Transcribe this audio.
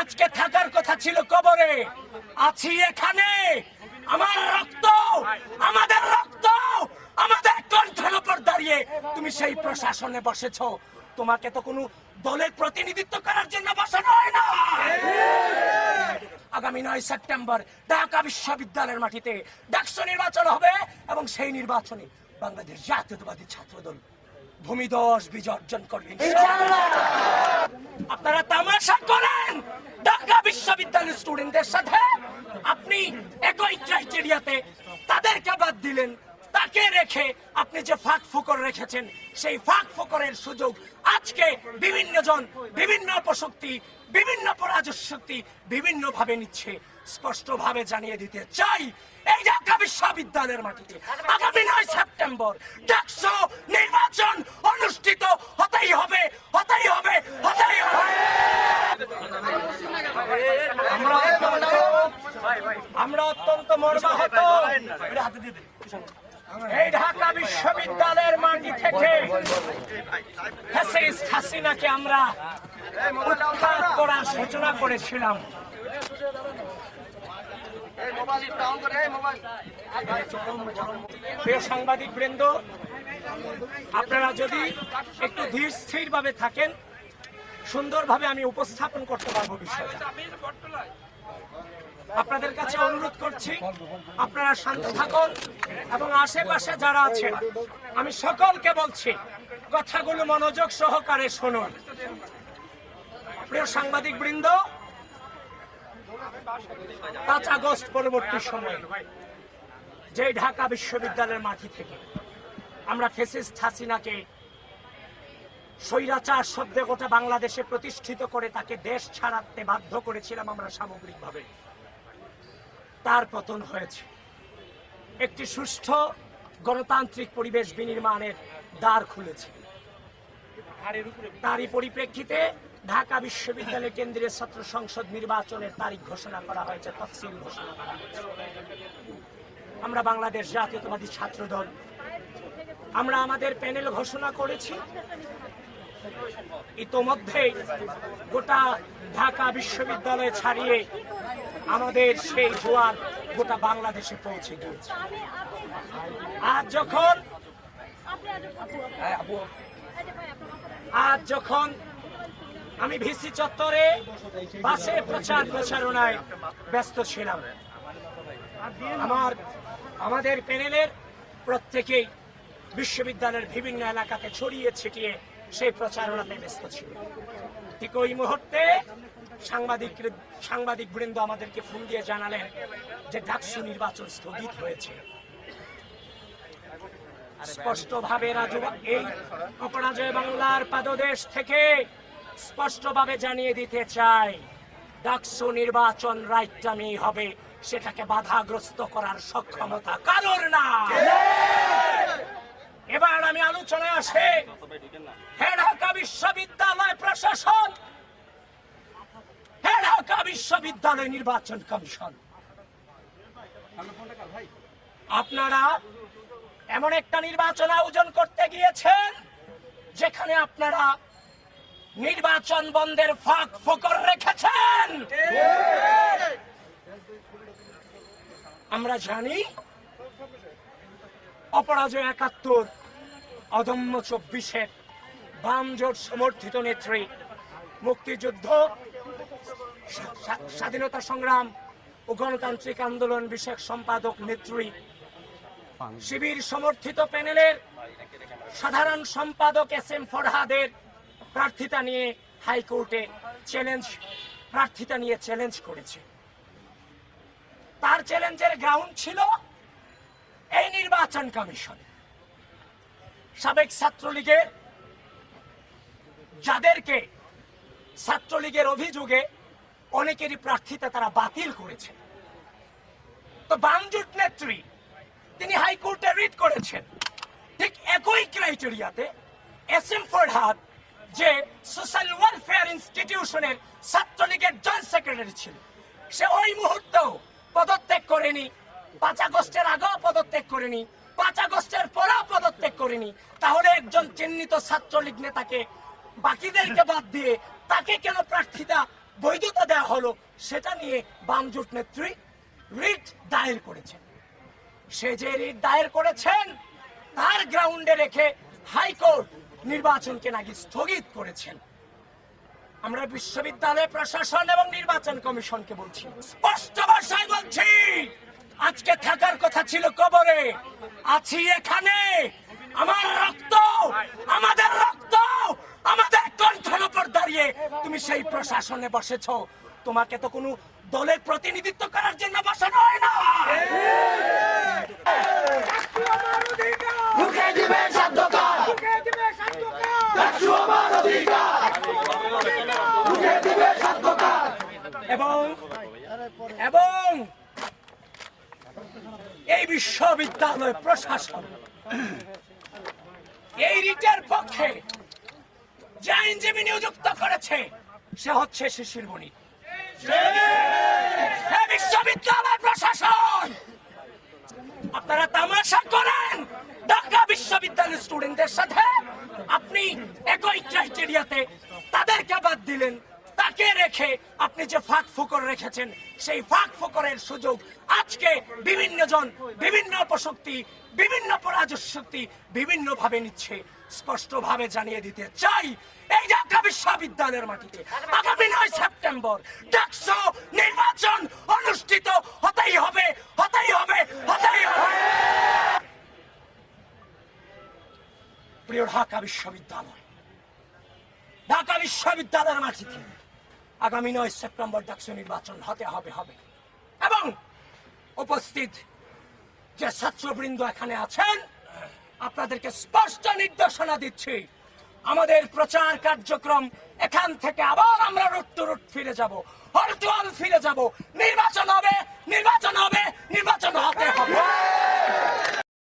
আজকে থাকার কথা ছিল কবরে। আছি এখানে। আমার রক্ত, আমাদের রক্ত, আমাদের কণ্ঠের উপর দাঁড়িয়ে তুমি সেই প্রশাসনে বসেছো। তোমাকে তো কোনো দলের প্রতিনিধিত্ব করার জন্য বসানো হয় না। আগামী নয় সেপ্টেম্বর ঢাকা বিশ্ববিদ্যালয়ের মাটিতে ডাকসু নির্বাচন হবে এবং সেই নির্বাচনে বাংলাদেশ জাতীয়তাবাদী ছাত্রদল ভূমিদশ বিজয় অর্জন করবে। আপনারা তামাশা করেন। ঢাকা বিশ্ববিদ্যালয়ের স্টুডেন্টদের সাথে আপনি একই ক্রাইটেরিয়াতে তাদেরকে বাদ দিলেন, তাকে রেখে আপনি যে ফাঁক ফুকর রেখেছেন, সেই ফাঁক ফুকরের সুযোগ আজকে বিভিন্ন জন, বিভিন্ন অপশক্তি বিভিন্ন পরাজশক্তি বিভিন্ন ভাবে নিচ্ছে। স্পষ্ট ভাবে জানিয়ে দিতে চাই, এই ঢাকা বিশ্ববিদ্যালয়ের মাটিতে আগামী নয় সেপ্টেম্বর ডাকসু নির্বাচন অনুষ্ঠিত হতেই হবে হতেই হবে হতেই হবে আমরা অত্যন্ত- আমরা অত্যন্ত মর্মাহত এই ঢাকা বিশ্ববিদ্যালয়ের মাটি থেকে হাসিনাকে আমরা করার সূচনা করেছিলাম। প্রিয় সাংবাদিক বৃন্দ আপনারা যদি একটু ধীর স্থির ভাবে থাকেন, সুন্দরভাবে আমি উপস্থাপন করতে পারব বিষয়টা। আপনাদের করছি আপনারা শান্ত থাকুন এবং আশেপাশে যারা আছেন, আমি সকলকে বলছি, কথাগুলো মনোযোগ সহকারে শুনুন। প্রিয় সাংবাদিক বৃন্দ পাঁচ আগস্ট পরবর্তী সময়ে যে ঢাকা বিশ্ববিদ্যালয়ের মাটি থেকে আমরা ফেসিস্ট হাসিনাকে স্বৈরাচার শব্দে গোটা বাংলাদেশে প্রতিষ্ঠিত করে তাকে দেশ ছাড়াতে বাধ্য করেছিলাম আমরা সামগ্রিকভাবে। তার পতন হয়েছে। একটি সুষ্ঠু গণতান্ত্রিক পরিবেশ বিনির্মাণের দ্বার খুলেছে। তারই পরিপ্রেক্ষিতে ঢাকা বিশ্ববিদ্যালয় কেন্দ্রীয় ছাত্র সংসদ নির্বাচনের তারিখ ঘোষণা করা হয়েছে, তফসিল ঘোষণা করা হয়েছে। আমরা বাংলাদেশ জাতীয়তাবাদী ছাত্র দল আমরা আমাদের প্যানেল ঘোষণা করেছি ইতোমধ্যে গোটা ঢাকা বিশ্ববিদ্যালয় ছাড়িয়ে আমাদের সেই জোয়ার গোটা বাংলাদেশে পৌঁছে গিয়েছে। আজ যখন আজ যখন আমি ভিসি চত্বরে বাসে প্রচার প্রচারণায় ব্যস্ত ছিলাম, আমার আমাদের প্যানেলের প্রত্যেকেই বিশ্ববিদ্যালয়ের বিভিন্ন এলাকাতে ছড়িয়ে ছিটিয়ে সেই প্রচারণাতে ব্যস্ত ছিল। ঠিক ওই মুহূর্তে সাংবাদিক সাংবাদিক বৃন্দ আমাদেরকে ফোন দিয়ে জানালেন যে ডাকসু নির্বাচন স্থগিত হয়েছে। স্পষ্টভাবে রাজু, এই অপরাজয় বাংলার পাদদেশ থেকে স্পষ্টভাবে জানিয়ে দিতে চাই, ডাকসু নির্বাচন রাইটামি হবে, সেটাকে বাধাগ্রস্ত করার সক্ষমতা কারোর না এবার আমি আলোচনায় আসে। হে ঢাকা বিশ্ববিদ্যালয় প্রশাসন। হে ঢাকা বিশ্ববিদ্যালয় নির্বাচন কমিশন। আপনারা এমন একটা নির্বাচন আয়োজন করতে গিয়েছেন, যেখানে আপনারা নির্বাচন বন্ধের ফাঁক ফকর রেখেছেন। আমরা জানি অপরাজয় একাত্তর, অদম্য চব্বিশের বাম জোট সমর্থিত নেত্রী, মুক্তিযুদ্ধ, স্বা- স্বা- স্বাধীনতা সংগ্রাম ও গণতান্ত্রিক আন্দোলন বিষয়ক সম্পাদক নেত্রী। শিবির সমর্থিত প্যানেলের সাধারণ সম্পাদক এস এম ফরহাদের প্রার্থিতা নিয়ে হাইকোর্টে চ্যালেঞ্জ, প্রার্থিতা নিয়ে চ্যালেঞ্জ করেছে। তার চ্যালেঞ্জের গ্রাউন্ড ছিল এই নির্বাচন কমিশন, সাবেক ছাত্রলীগের যাদেরকে ছাত্রলীগের অভিযোগে অনেকেরই প্রার্থিতা তারা বাতিল করেছে তো বামজুট নেত্রী, তিনি হাইকোর্টে রিট করেছেন। ঠিক একই ক্রাইটেরিয়াতে এস এম ফরহাদ, যে সোশ্যাল ওয়েলফেয়ার ইনস্টিটিউশনের ছাত্রলীগের জয়েন্ট সেক্রেটারি ছিল সে ওই মুহূর্তেও পদত্যাগ করেনি। পাঁচ আগস্টের আগেও পদত্যাগ করেনি। পাঁচ আগস্টের পরেও পদত্যাগ করেনি। তাহলে একজন চিহ্নিত ছাত্রলীগ নেতাকে বাকিদেরকে বাদ দিয়ে তাকে কেন প্রার্থিতা বৈধতা দেওয়া হলো সেটা নিয়ে বামজোট নেত্রী রিট দায়ের করেছেন। সে যে রিট দায়ের করেছেন, তার গ্রাউন্ডে রেখে হাইকোর্ট নির্বাচনকে নাকি স্থগিত করেছেন। আমরা বিশ্ববিদ্যালয় প্রশাসন এবং নির্বাচন কমিশনকে বলছি। স্পষ্ট ভাষায় বলছি। আজকে থাকার কথা ছিল কবরে। আছি এখানে। আমার রক্ত, আমাদের রক্ত, আমাদের কণ্ঠের উপর দাঁড়িয়ে তুমি সেই প্রশাসনে বসেছ। তোমাকে তো কোনো দলের প্রতিনিধিত্ব করার জন্য বসানো হয় না মুখে দিবে সাধ্যকার ডাকসু আমার অধিকার মুখে দিবে সাধ্যকার এবং এবং এই বিশ্ববিদ্যালয় প্রশাসন। এই রিটের পক্ষে যে আইনজীবী নিযুক্ত করেছে, সে হচ্ছে শিশির মণি। বিশ্ববিদ্যালয় প্রশাসন! আপনারা তামাশা করেন, ঢাকা বিশ্ববিদ্যালয়ের স্টুডেন্টদের সাথে। আপনি একই ক্রাইটেরিয়াতে তাদেরকে বাদ দিলেন। তাকে রেখে আপনি যে ফাঁক ফুকর রেখেছেন, সেই ফাঁক ফুকরের সুযোগ আজকে বিভিন্ন জন, বিভিন্ন অপশক্তি বিভিন্ন পরাজশক্তি বিভিন্ন ভাবে নিচ্ছে স্পষ্ট ভাবে জানিয়ে দিতে চাই এই ঢাকা বিশ্ববিদ্যালয়ের মাটিতে। আগামী নয় সেপ্টেম্বর, ডাকসো নির্বাচন অনুষ্ঠিত হতেই হবে হতেই হবে হতেই হবে। প্রিয় ঢাকা বিশ্ববিদ্যালয়, ঢাকা বিশ্ববিদ্যালয়ের মাটিতে আগামী নয় সেপ্টেম্বর ডাকসু নির্বাচন হতে হবে হবে। এবং উপস্থিত যে ছাত্রবৃন্দ এখানে আছেন, আপনাদেরকে স্পষ্ট নির্দেশনা দিচ্ছি, আমাদের প্রচার কার্যক্রম এখান থেকে আবার আমরা রুট টু রুট ফিরে যাব হরতুয়াল ফিরে যাব। নির্বাচন হবে নির্বাচন হবে, নির্বাচন হতে হবে।